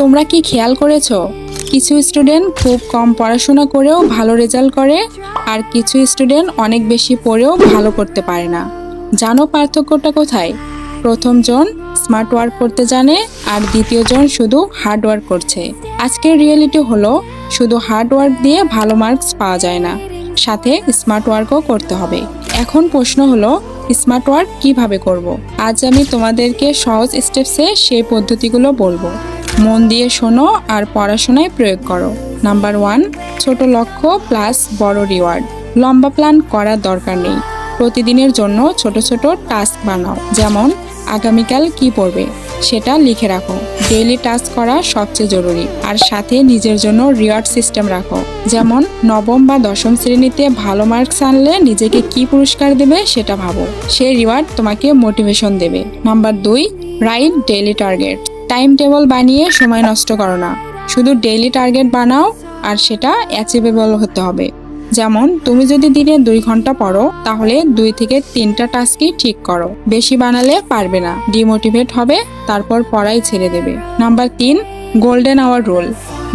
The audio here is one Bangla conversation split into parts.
তোমরা কি খেয়াল করেছ? কিছু স্টুডেন্ট খুব কম পড়াশোনা করেও ভালো রেজাল্ট করে আর কিছু স্টুডেন্ট অনেক বেশি পড়েও ভালো করতে পারে না। জানো পার্থক্যটা কোথায়? প্রথমজন স্মার্ট ওয়ার্ক করতে জানে আর দ্বিতীয়জন শুধু হার্ড ওয়ার্ক করছে। আজকের রিয়েলিটি হলো শুধু হার্ড ওয়ার্ক দিয়ে ভালো মার্কস পাওয়া যায় না, সাথে স্মার্ট ওয়ার্কও করতে হবে। এখন প্রশ্ন হলো স্মার্ট ওয়ার্ক কীভাবে করব। আজ আমি তোমাদেরকে সহজ স্টেপসে সেই পদ্ধতিগুলো বলব। মন দিয়ে শোনো আর পড়াশোনায় প্রয়োগ করো। নাম্বার ওয়ান ছোট লক্ষ্য প্লাস বড় রিওয়ার্ড লম্বা প্ল্যান করার দরকার নেই। প্রতিদিনের জন্য ছোট ছোট টাস্ক বানাও। যেমন, আগামীকাল কি পড়বে সেটা লিখে রাখো। ডেইলি টাস্ক করা সবচেয়ে জরুরি। আর সাথে নিজের জন্য রিওয়ার্ড সিস্টেম রাখো। যেমন, নবম বা দশম শ্রেণীতে ভালো মার্কস আনলে নিজেকে কি পুরস্কার দেবে সেটা ভাবো। সেই রিওয়ার্ড তোমাকে মোটিভেশন দেবে। নাম্বার দুই right daily target time table বানিয়ে সময় নষ্ট করো না। শুধু ডেইলি টার্গেট বানাও আর সেটা অ্যাচিভেবল হতে হবে। যেমন, তুমি যদি দিনে দুই ঘণ্টা পড়ো, তাহলে দুই থেকে তিনটা টাস্কই ঠিক করো। বেশি বানালে পারবে না। ডিমোটিভেট হবে, তারপর পড়াই ছেড়ে দেবে। নাম্বার তিন গোল্ডেন আওয়ার রুল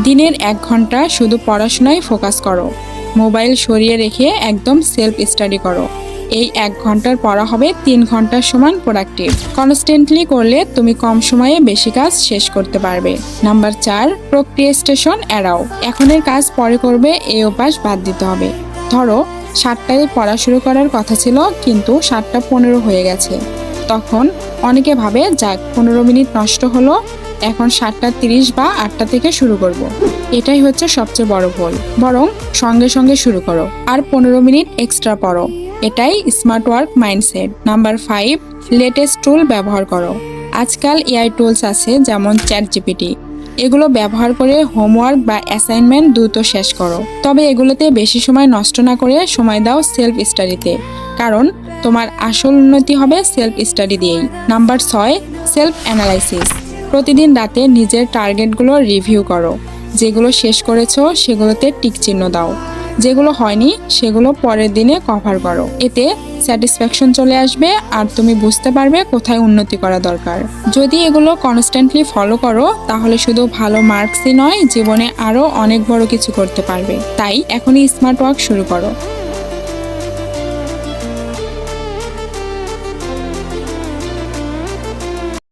দিনের এক ঘণ্টা শুধু পড়াশোনায় ফোকাস করো। মোবাইল সরিয়ে রেখে একদম সেলফ স্টাডি করো। এই এক ঘণ্টার পড়া হবে তিন ঘণ্টার সমান প্রোডাক্টিভ কনস্ট্যান্টলি করলে তুমি কম সময়ে বেশি কাজ শেষ করতে পারবে। নাম্বার চার প্রক্রিয়েস্টেশন এড়াও। এখনের কাজ পরে করবে এই অভ্যাস বাদ দিতে হবে। ধরো, সাতটায় পড়া শুরু করার কথা ছিল, কিন্তু সাতটা পনেরো হয়ে গেছে। তখন অনেকে ভাবে, যাক, পনেরো মিনিট নষ্ট হলো, এখন সাতটা তিরিশ বা আটটা থেকে শুরু করব। এটাই হচ্ছে সবচেয়ে বড় ভুল। বরং সঙ্গে সঙ্গে শুরু করো। আর পনেরো মিনিট এক্সট্রা পড়ো। এটাই smart work mindset number five latest tool ব্যবহার করো। আজকাল এআই টুলস আছে যেমন চ্যাট জিপিটি এগুলো ব্যবহার করে হোমওয়ার্ক বা অ্যাসাইনমেন্ট দ্রুত শেষ করো। তবে এগুলোতে বেশি সময় নষ্ট না করে সময় দাও সেলফ স্টাডিতে কারণ তোমার আসল উন্নতি হবে সেলফ স্টাডি দিয়েই। নাম্বার ছয় সেলফ অ্যানালাইসিস প্রতিদিন রাতে নিজের টার্গেটগুলো রিভিউ করো। যেগুলো শেষ করেছ সেগুলোতে টিক চিহ্ন দাও। যেগুলো হয়নি, সেগুলো পরের দিনে কভার করো। এতে স্যাটিসফ্যাকশন চলে আসবে আর তুমি বুঝতে পারবে কোথায় উন্নতি করা দরকার। যদি এগুলো কনস্ট্যান্টলি ফলো করো, তাহলে শুধু ভালো মার্কসই নয়, জীবনে আরও অনেক বড় কিছু করতে পারবে। তাই এখনই স্মার্ট ওয়ার্ক শুরু করো।